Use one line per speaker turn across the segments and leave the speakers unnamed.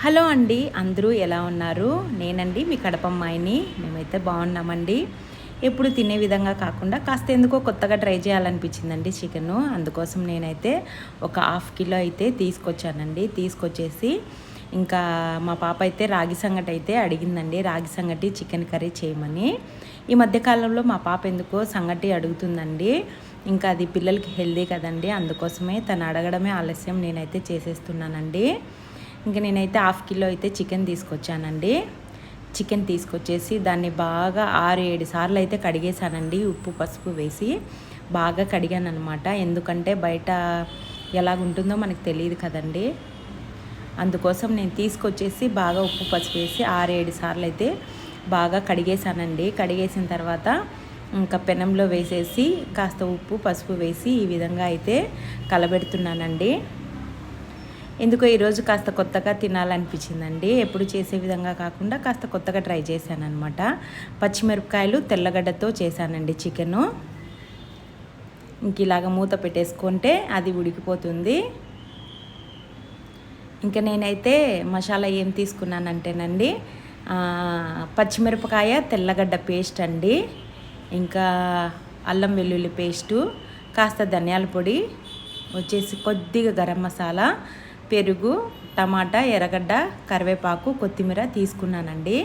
Hello అండి అందరూ ఎలా ఉన్నారు? నేనండి మీ కడపమ్మాయిని. మేమైతే బాగున్నామండి. ఎప్పుడు తినే విధంగా కాకుండా కాస్త ఎందుకో కొత్తగా ట్రై చేయాలనిపించిందండి చికెను. అందుకోసం నేనైతే ఒక హాఫ్ కిలో అయితే తీసుకొచ్చానండి. తీసుకొచ్చేసి ఇంకా మా పాప అయితే రాగి సంగటి అయితే అడిగిందండి. రాగి సంగటి చికెన్ కర్రీ చేయమని. ఈ మధ్యకాలంలో మా పాప ఎందుకో సంగటి అడుగుతుందండి. ఇంకా అది పిల్లలకి హెల్దీ కదండి. అందుకోసమే తను అడగడమే ఆలస్యం నేనైతే చేసేస్తున్నానండి. ఇంకా నేనైతే హాఫ్ కిలో అయితే చికెన్ తీసుకొచ్చానండి. చికెన్ తీసుకొచ్చేసి దాన్ని బాగా ఆరు ఏడు సార్లు అయితే కడిగేశానండి. ఉప్పు పసుపు వేసి బాగా కడిగాను అనమాట ఎందుకంటే బయట ఎలాగుంటుందో మనకు తెలియదు కదండి. అందుకోసం నేను తీసుకొచ్చేసి బాగా ఉప్పు పసుపు వేసి ఆరు ఏడు సార్లు అయితే బాగా కడిగేశానండి. కడిగేసిన తర్వాత ఇంకా పెనంలో వేసేసి కాస్త ఉప్పు పసుపు వేసి ఈ విధంగా అయితే కలబెడుతున్నానండి. ఎందుకో ఈరోజు కాస్త కొత్తగా తినాలనిపించిందండి. ఎప్పుడు చేసే విధంగా కాకుండా కాస్త కొత్తగా ట్రై చేశాను అనమాట పచ్చిమిరపకాయలు తెల్లగడ్డతో చేశానండి చికెను. ఇంక ఇలాగ మూత పెట్టేసుకుంటే అది ఉడికిపోతుంది. ఇంకా నేనైతే మసాలా ఏం తీసుకున్నానంటేనండి పచ్చిమిరపకాయ తెల్లగడ్డ పేస్ట్ అండి. ఇంకా అల్లం వెల్లుల్లి పేస్టు కాస్త ధనియాల పొడి వచ్చేసి కొద్దిగా గరం మసాలా పెరుగు టమాటా ఎర్రగడ్డ కరివేపాకు కొత్తిమీర తీసుకున్నానండి.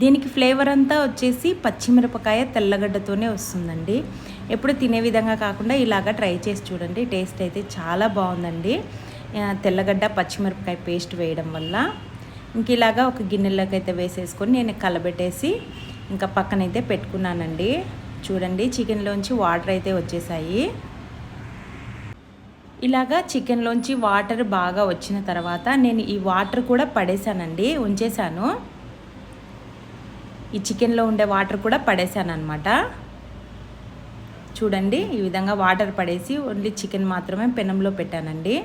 దీనికి ఫ్లేవర్ అంతా వచ్చేసి పచ్చిమిరపకాయ తెల్లగడ్డతోనే వస్తుందండి. ఎప్పుడు తినే విధంగా కాకుండా ఇలాగ ట్రై చేసి చూడండి. టేస్ట్ అయితే చాలా బాగుందండి. తెల్లగడ్డ పచ్చిమిరపకాయ పేస్ట్ వేయడం వల్ల. ఇంక ఇలాగా ఒక గిన్నెలోకి అయితే వేసేసుకొని నేను కలబెట్టేసి ఇంకా పక్కనైతే పెట్టుకున్నానండి. చూడండి చికెన్లోంచి వాటర్ అయితే వచ్చేసాయి. ఇలాగా చికెన్లోంచి వాటర్ బాగా వచ్చిన తర్వాత నేను ఈ వాటర్ కూడా పడేశానండి ఉంచేశాను. ఈ చికెన్లో ఉండే వాటర్ కూడా పడేశాను అనమాట చూడండి ఈ విధంగా వాటర్ పడేసి ఓన్లీ చికెన్ మాత్రమే పెనంలో పెట్టానండి.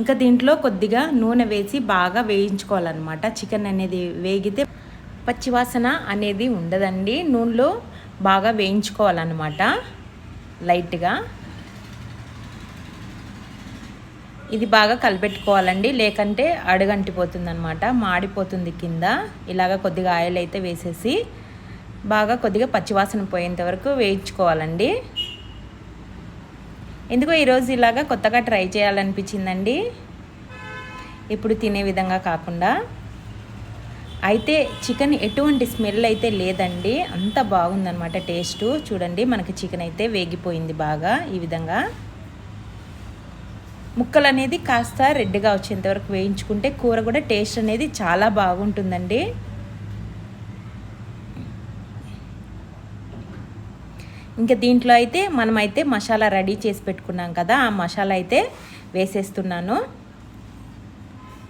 ఇంకా దీంట్లో కొద్దిగా నూనె వేసి బాగా వేయించుకోవాలన్నమాట. చికెన్ అనేది వేగితే పచ్చివాసన అనేది ఉండదండి. నూనెలో బాగా వేయించుకోవాలన్నమాట లైట్గా. ఇది బాగా కలిపెట్టుకోవాలండి లేకంటే అడుగంటిపోతుంది అనమాట మాడిపోతుంది కింద. ఇలాగ కొద్దిగా ఆయిల్ అయితే వేసేసి బాగా కొద్దిగా పచ్చివాసన పోయేంత వరకు వేయించుకోవాలండి. ఎందుకో ఈరోజు ఇలాగా కొత్తగా ట్రై చేయాలనిపించిందండి. ఇప్పుడు తినే విధంగా కాకుండా. అయితే చికెన్ ఎటువంటి స్మెల్ అయితే లేదండి. అంత బాగుందనమాట టేస్ట్. చూడండి మనకి చికెన్ అయితే వేగిపోయింది బాగా ఈ విధంగా. ముక్కలు అనేది కాస్త రెడ్గా వచ్చేంతవరకు వేయించుకుంటే కూర కూడా టేస్ట్ అనేది చాలా బాగుంటుందండి. ఇంకా దీంట్లో అయితే మనమైతే మసాలా రెడీ చేసి పెట్టుకున్నాం కదా ఆ మసాలా అయితే వేసేస్తున్నాను.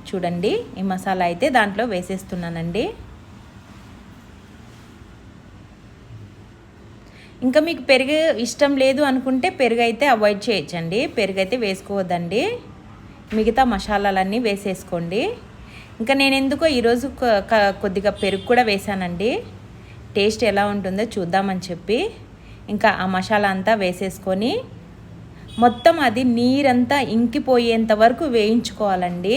చూడండి ఈ మసాలా అయితే దాంట్లో వేసేస్తున్నానండి. ఇంకా మీకు పెరుగు ఇష్టం లేదు అనుకుంటే పెరుగు అయితే అవాయిడ్ చేయొచ్చండి. పెరుగు అయితే వేసుకోవద్దండి. మిగతా మసాలాలన్నీ వేసేసుకోండి. ఇంకా నేను ఎందుకో ఈరోజు కొద్దిగా పెరుగు కూడా వేసానండి. టేస్ట్ ఎలా ఉంటుందో చూద్దామని చెప్పి ఇంకా ఆ మసాలా అంతా వేసేసుకొని మొత్తం అది నీరంతా ఇంకిపోయేంత వరకు వేయించుకోవాలండి.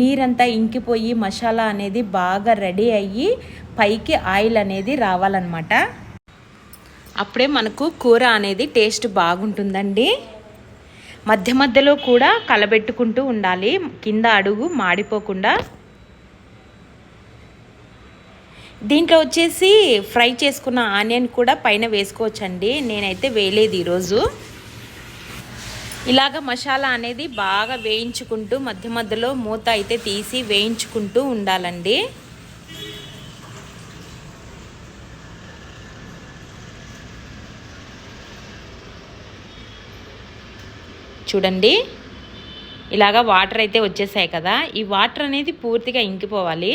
నీరంతా ఇంకిపోయి మసాలా అనేది బాగా రెడీ అయ్యి పైకి ఆయిల్ అనేది రావాలన్నమాట. అప్పుడే మనకు కూర అనేది టేస్ట్ బాగుంటుందండి. మధ్య మధ్యలో కూడా కలబెట్టుకుంటూ ఉండాలి. కింద అడుగు మాడిపోకుండా. దీంట్లో వచ్చేసి ఫ్రై చేసుకున్న ఆనియన్ కూడా పైన వేసుకోవచ్చండి. నేనైతే వేయలేదు ఈరోజు. ఇలాగ మసాలా అనేది బాగా వేయించుకుంటూ మధ్య మధ్యలో మూత అయితే తీసి వేయించుకుంటూ ఉండాలండి. చూడండి. ఇలాగా వాటర్ అయితే వచ్చేసాయి కదా. ఈ వాటర్ అనేది పూర్తిగా ఇంకిపోవాలి.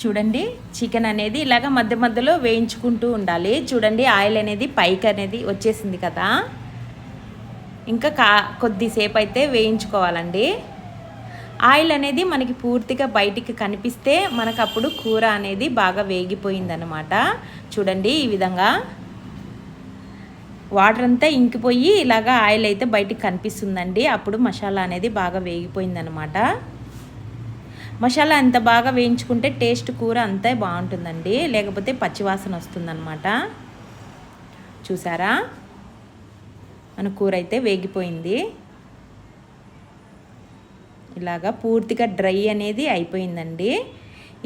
చూడండి చికెన్ అనేది ఇలాగ మధ్య మధ్యలో వేయించుకుంటూ ఉండాలి. చూడండి ఆయిల్ అనేది పైకి అనేది వచ్చేసింది కదా. ఇంకా కా కొద్దిసేపు అయితే వేయించుకోవాలండి. ఆయిల్ అనేది మనకి పూర్తిగా బయటికి కనిపిస్తే మనకు అప్పుడు కూర అనేది బాగా వేగిపోయిందనమాట చూడండి ఈ విధంగా వాటర్ అంతా ఇంకిపోయి ఇలాగా ఆయిల్ అయితే బయటికి కనిపిస్తుందండి. అప్పుడు మసాలా అనేది బాగా వేగిపోయిందనమాట మసాలా ఎంత బాగా వేయించుకుంటే టేస్ట్ కూర అంతే బాగుంటుందండి. లేకపోతే పచ్చివాసన వస్తుందన్నమాట. చూసారా? మన కూర అయితే వేగిపోయింది. ఇలాగా పూర్తిగా డ్రై అనేది అయిపోయిందండి.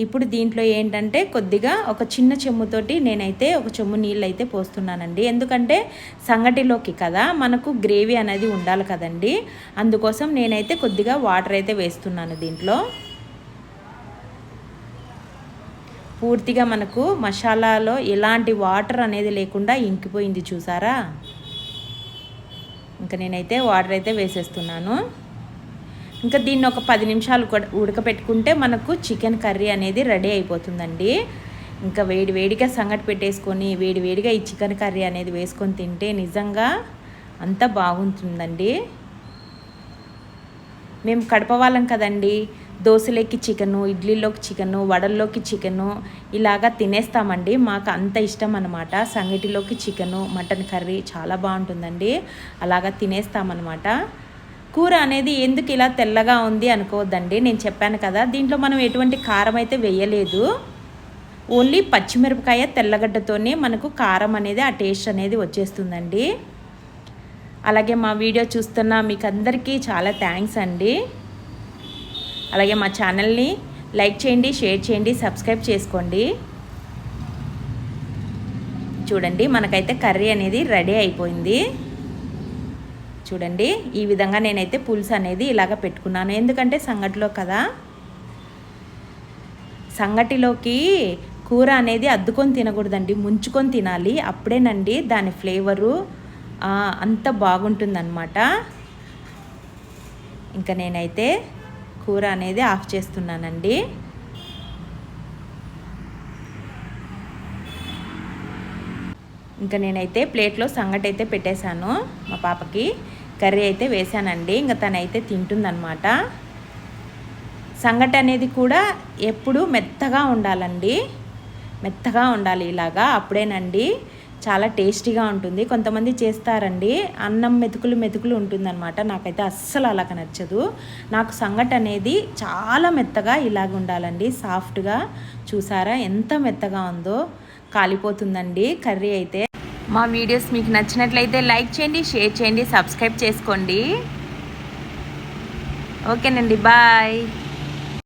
ఇప్పుడు దీంట్లో ఏంటంటే కొద్దిగా ఒక చిన్న చెమ్ముతోటి నేనైతే ఒక చెమ్ము నీళ్ళు అయితే పోస్తున్నానండి. ఎందుకంటే సంగటిలోకి కదా మనకు గ్రేవీ అనేది ఉండాలి కదండి. అందుకోసం నేనైతే కొద్దిగా వాటర్ అయితే వేస్తున్నాను దీంట్లో. పూర్తిగా మనకు మసాలాలో ఎలాంటి వాటర్ అనేది లేకుండా ఇంకిపోయింది చూసారా? ఇంకా నేనైతే వాటర్ అయితే వేసేస్తున్నాను. ఇంకా దీన్ని ఒక పది నిమిషాలు ఉడకపెట్టుకుంటే మనకు చికెన్ కర్రీ అనేది రెడీ అయిపోతుందండి. ఇంకా వేడి వేడిగా సంగటి పెట్టేసుకొని వేడి వేడిగా ఈ చికెన్ కర్రీ అనేది వేసుకొని తింటే నిజంగా అంత బాగుంటుందండి. మేము కడప వాళ్ళం కదండి. దోశలోకి చికెను ఇడ్లీలోకి చికెను వడల్లోకి చికెను ఇలాగా తినేస్తామండి. మాకు అంత ఇష్టం అనమాట సంగటిలోకి చికెను మటన్ కర్రీ చాలా బాగుంటుందండి. అలాగా తినేస్తామన్నమాట. కూర అనేది ఎందుకు ఇలా తెల్లగా ఉంది అనుకోవద్దండి. నేను చెప్పాను కదా దీంట్లో మనం ఎటువంటి కారం అయితే వేయలేదు. ఓన్లీ పచ్చిమిరపకాయ తెల్లగడ్డతోనే మనకు కారం అనేది ఆ టేస్ట్ అనేది వచ్చేస్తుందండి. అలాగే మా వీడియో చూస్తున్న మీకు అందరికీ చాలా థ్యాంక్స్ అండి. అలాగే మా ఛానల్ని లైక్ చేయండి షేర్ చేయండి సబ్స్క్రైబ్ చేసుకోండి. చూడండి మనకైతే కర్రీ అనేది రెడీ అయిపోయింది. చూడండి ఈ విధంగా నేనైతే పులుసు అనేది ఇలాగ పెట్టుకున్నాను. ఎందుకంటే సంగటిలో కదా సంగటిలోకి కూర అనేది అద్దుకొని తినకూడదండి ముంచుకొని తినాలి. అప్పుడేనండి దాని ఫ్లేవరు అంత బాగుంటుందన్నమాట. ఇంకా నేనైతే కూర అనేది ఆఫ్ చేస్తున్నానండి. ఇంకా నేనైతే ప్లేట్లో సంగటి అయితే పెట్టేశాను మా పాపకి. కర్రీ అయితే వేశానండి. ఇంకా తనైతే తింటుందన్నమాట. సంగటి అనేది కూడా ఎప్పుడు మెత్తగా ఉండాలండి. మెత్తగా ఉండాలి ఇలాగా. అప్పుడేనండి చాలా టేస్టీగా ఉంటుంది. కొంతమంది చేస్తారండి. అన్నం మెతుకులు మెతుకులు ఉంటుందన్నమాట. నాకైతే అస్సలు అలాగ నచ్చదు. నాకు సంగటి అనేది చాలా మెత్తగా ఇలాగ ఉండాలండి. సాఫ్ట్గా చూసారా? ఎంత మెత్తగా ఉందో. కాలిపోతుందండి కర్రీ అయితే. మా వీడియోస్ మీకు నచ్చినట్లయితే లైక్ చేయండి షేర్ చేయండి సబ్స్క్రైబ్ చేసుకోండి. ఓకేనండి. బాయ్.